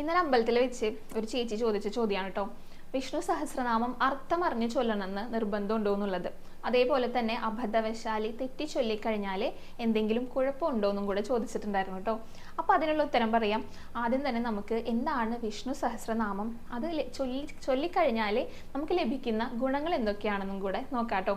ഇന്നലെ അമ്പലത്തിൽ വെച്ച് ഒരു ചേച്ചി ചോദിച്ച ചോദ്യമാണ് കേട്ടോ വിഷ്ണു സഹസ്രനാമം അർത്ഥം അറിഞ്ഞു ചൊല്ലണമെന്ന് നിർബന്ധമുണ്ടോ എന്നുള്ളത്. അതേപോലെ തന്നെ അബദ്ധവശാലി തെറ്റി ചൊല്ലിക്കഴിഞ്ഞാൽ എന്തെങ്കിലും കുഴപ്പമുണ്ടോ എന്നും കൂടെ ചോദിച്ചിട്ടുണ്ടായിരുന്നു കേട്ടോ അപ്പോൾ അതിനുള്ള ഉത്തരം പറയാം. ആദ്യം തന്നെ നമുക്ക് എന്താണ് വിഷ്ണു സഹസ്രനാമം? അത് ചൊല്ലി ചൊല്ലിക്കഴിഞ്ഞാൽ നമുക്ക് ലഭിക്കുന്ന ഗുണങ്ങൾ എന്തൊക്കെയാണെന്നും കൂടെ നോക്കാം കേട്ടോ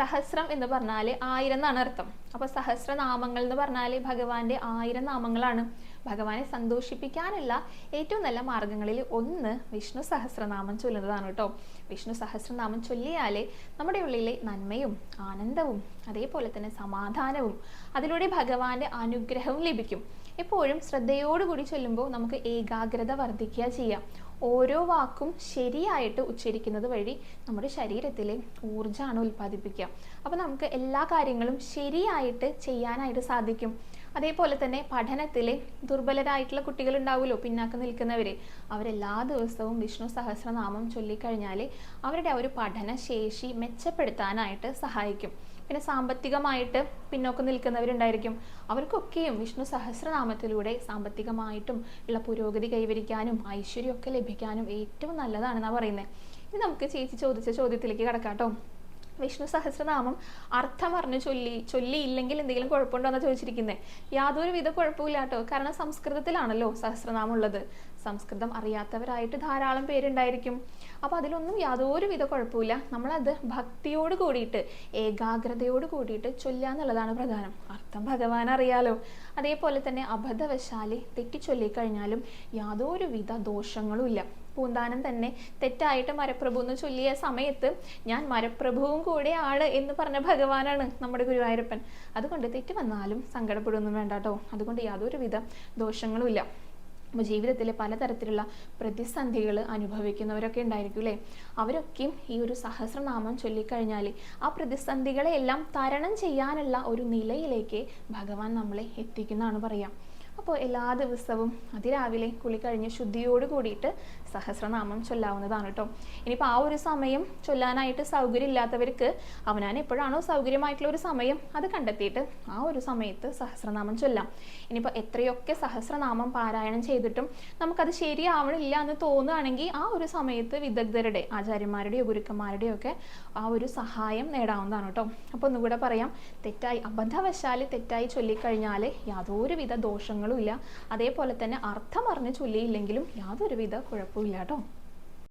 സഹസ്രം എന്ന് പറഞ്ഞാൽ ആയിരം എന്നാണ് അർത്ഥം. അപ്പോൾ സഹസ്രനാമങ്ങൾ എന്ന് പറഞ്ഞാൽ ഭഗവാന്റെ ആയിരം നാമങ്ങളാണ്. ഭഗവാനെ സന്തോഷിപ്പിക്കാനുള്ള ഏറ്റവും നല്ല മാർഗങ്ങളിൽ ഒന്ന് വിഷ്ണു സഹസ്രനാമം ചൊല്ലുന്നതാണ് കേട്ടോ. വിഷ്ണു സഹസ്രനാമം ചൊല്ലിയാലേ നമ്മുടെ ഉള്ളിലെ നന്മയും ആനന്ദവും അതേപോലെ തന്നെ സമാധാനവും അതിലൂടെ ഭഗവാന്റെ അനുഗ്രഹവും ലഭിക്കും. എപ്പോഴും ശ്രദ്ധയോടുകൂടി ചൊല്ലുമ്പോൾ നമുക്ക് ഏകാഗ്രത വർദ്ധിക്കുക ചെയ്യാം. ഓരോ വാക്കും ശരിയായിട്ട് ഉച്ചരിക്കുന്നത് വഴി നമ്മുടെ ശരീരത്തിലെ ഊർജമാണ് ഉൽപ്പാദിപ്പിക്കുക. അപ്പോൾ നമുക്ക് എല്ലാ കാര്യങ്ങളും ശരിയായിട്ട് ചെയ്യാനായിട്ട് സാധിക്കും. അതേപോലെ തന്നെ പഠനത്തിലെ ദുർബലരായിട്ടുള്ള കുട്ടികളുണ്ടാവുമല്ലോ പിന്നാക്കം നിൽക്കുന്നവർ അവരെല്ലാ ദിവസവും വിഷ്ണു സഹസ്രനാമം ചൊല്ലിക്കഴിഞ്ഞാൽ അവരുടെ ഒരു പഠനശേഷി മെച്ചപ്പെടുത്താനായിട്ട് സഹായിക്കും. പിന്നെ സാമ്പത്തികമായിട്ട് പിന്നോക്കം നിൽക്കുന്നവരുണ്ടായിരിക്കും. അവർക്കൊക്കെയും വിഷ്ണു സഹസ്രനാമത്തിലൂടെ സാമ്പത്തികമായിട്ടും ഉള്ള പുരോഗതി കൈവരിക്കാനും ഐശ്വര്യമൊക്കെ ലഭിക്കാനും ഏറ്റവും നല്ലതാണെന്നാണ് പറയുന്നത് ഇനി നമുക്ക് ചേച്ചി ചോദിച്ച ചോദ്യത്തിലേക്ക് കിടക്കാം കേട്ടോ വിഷ്ണു സഹസ്രനാമം അർത്ഥം പറഞ്ഞു ചൊല്ലി ചൊല്ലിയില്ലെങ്കിൽ എന്തെങ്കിലും കുഴപ്പമുണ്ടോ എന്നാ ചോദിച്ചിരിക്കുന്നത് യാതൊരു വിധ കുഴപ്പമില്ല കേട്ടോ കാരണം സംസ്കൃതത്തിലാണല്ലോ സഹസ്രനാമം ഉള്ളത്. സംസ്കൃതം അറിയാത്തവരായിട്ട് ധാരാളം പേരുണ്ടായിരിക്കും. അപ്പോൾ അതിലൊന്നും യാതൊരു വിധ കുഴപ്പമില്ല നമ്മളത് ഭക്തിയോട് കൂടിയിട്ട് ഏകാഗ്രതയോട് കൂടിയിട്ട് ചൊല്ലുക എന്നുള്ളതാണ് പ്രധാനം. അർത്ഥം ഭഗവാൻ അറിയാലോ അതേപോലെ തന്നെ അബദ്ധവശാലി തെറ്റിച്ചൊല്ലി കഴിഞ്ഞാലും യാതൊരു വിധ ദോഷങ്ങളും ഇല്ല പൂന്താനം തന്നെ തെറ്റായിട്ട് മരപ്രഭു എന്ന് ചൊല്ലിയ സമയത്ത് ഞാൻ മരപ്രഭുവും കൂടെയാണ് എന്ന് പറഞ്ഞ ഭഗവാനാണ് നമ്മുടെ ഗുരുവായൂരപ്പൻ. അതുകൊണ്ട് തെറ്റ് വന്നാലും സങ്കടപ്പെടുകയൊന്നും വേണ്ട കേട്ടോ. അതുകൊണ്ട് യാതൊരുവിധ ദോഷങ്ങളും ഇല്ല അപ്പോൾ ജീവിതത്തിലെ പലതരത്തിലുള്ള പ്രതിസന്ധികൾ അനുഭവിക്കുന്നവരൊക്കെ ഉണ്ടായിരിക്കും അല്ലേ? അവരൊക്കെയും ഈ ഒരു സഹസ്രനാമം ചൊല്ലിക്കഴിഞ്ഞാൽ ആ പ്രതിസന്ധികളെ എല്ലാം തരണം ചെയ്യാനുള്ള ഒരു നിലയിലേക്ക് ഭഗവാൻ നമ്മളെ എത്തിക്കുന്നതാണ് പറയാം. അപ്പോൾ എല്ലാ ദിവസവും അതിരാവിലെ കുളി കഴിഞ്ഞ് ശുദ്ധിയോട് കൂടിയിട്ട് സഹസ്രനാമം ചൊല്ലാവുന്നതാണ് കേട്ടോ ഇനിയിപ്പോൾ ആ ഒരു സമയം ചൊല്ലാനായിട്ട് സൗകര്യം ഇല്ലാത്തവർക്ക് അവനാൻ എപ്പോഴാണോ സൗകര്യമായിട്ടുള്ള ഒരു സമയം അത് കണ്ടെത്തിയിട്ട് ആ ഒരു സമയത്ത് സഹസ്രനാമം ചൊല്ലാം. ഇനിയിപ്പോൾ എത്രയൊക്കെ സഹസ്രനാമം പാരായണം ചെയ്തിട്ടും നമുക്കത് ശരിയാവണില്ല എന്ന് തോന്നുകയാണെങ്കിൽ ആ ഒരു സമയത്ത് വിദഗ്ധരുടെ ആചാര്യന്മാരുടെയോ ഗുരുക്കന്മാരുടെയോ ഒക്കെ ആ ഒരു സഹായം നേടാവുന്നതാണ് കേട്ടോ അപ്പോൾ ഒന്നുകൂടെ പറയാം തെറ്റായി അബദ്ധവശാൽ തെറ്റായി ചൊല്ലിക്കഴിഞ്ഞാൽ യാതൊരുവിധ ദോഷങ്ങളും ഇല്ല. അതേപോലെ തന്നെ അർത്ഥം അറിഞ്ഞ് ചൊല്ലിയില്ലെങ്കിലും യാതൊരുവിധ കുഴപ്പമില്ല കേട്ടോ.